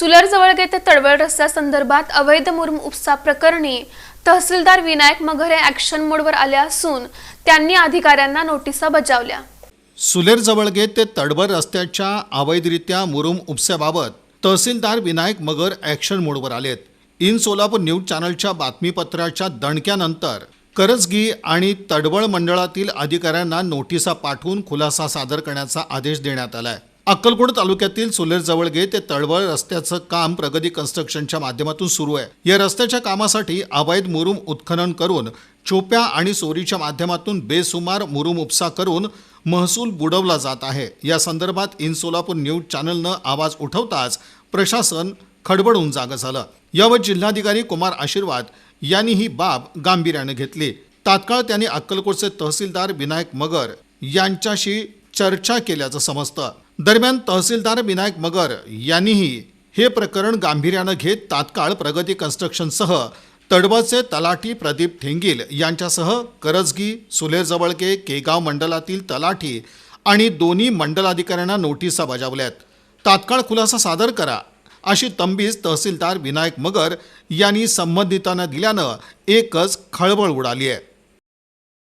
सुलर जवळगे ते तडवळ रस्त्यासंदर्भात अवैध मुरुम उपसा प्रकरणी तहसीलदार विनायक मगर हे ऍक्शन मोडवर आले असून त्यांनी अधिकाऱ्यांना नोटिसा बजावल्या. सुलेर जवळगे ते तडबर रस्त्याच्या अवैधरित्या मुरुम उपस्याबाबत तहसीलदार विनायक मगर ॲक्शन मोडवर आलेत. इन सोलापूर न्यूज चॅनलच्या बातमीपत्राच्या दणक्यानंतर करजगी आणि तडवळ मंडळातील अधिकाऱ्यांना नोटिसा पाठवून खुलासा सादर करण्याचा आदेश देण्यात आला आहे अक्कलकोट तालुक्यातील सुलेर जवळगे ते तळवळ रस्त्याचं काम प्रगती कन्स्ट्रक्शनच्या माध्यमातून सुरू आहे. या रस्त्याच्या कामासाठी अवैध मुरुम उत्खनन करून चोप्या आणि चोरीच्या माध्यमातून बेसुमार मुरुम उपसा करून महसूल बुडवला जात आहे. या संदर्भात इन सोलापूर न्यूज चॅनलनं आवाज उठवताच प्रशासन खडबडून जागं झालं. यावर जिल्हाधिकारी कुमार आशीर्वाद यांनी ही बाब गांभीर्यानं घेतली. तात्काळ त्यांनी अक्कलकोटचे तहसीलदार विनायक मगर यांच्याशी चर्चा केल्याचं समजतं. दरम्यान तहसीलदार विनायक मगर यांनीही हे प्रकरण गांभीर्यानं घेत तात्काळ प्रगती कन्स्ट्रक्शनसह तडवचे तलाठी प्रदीप ठेंगील यांच्यासह करजगी सुलेरजवळके केगाव मंडलातील तलाठी आणि दोन्ही मंडलाधिकाऱ्यांना नोटिसा बजावल्यात. तात्काळ खुलासा सादर करा अशी तंबीज तहसीलदार विनायक मगर यांनी संबंधितांना दिल्यानं एकच खळबळ उडाली आहे.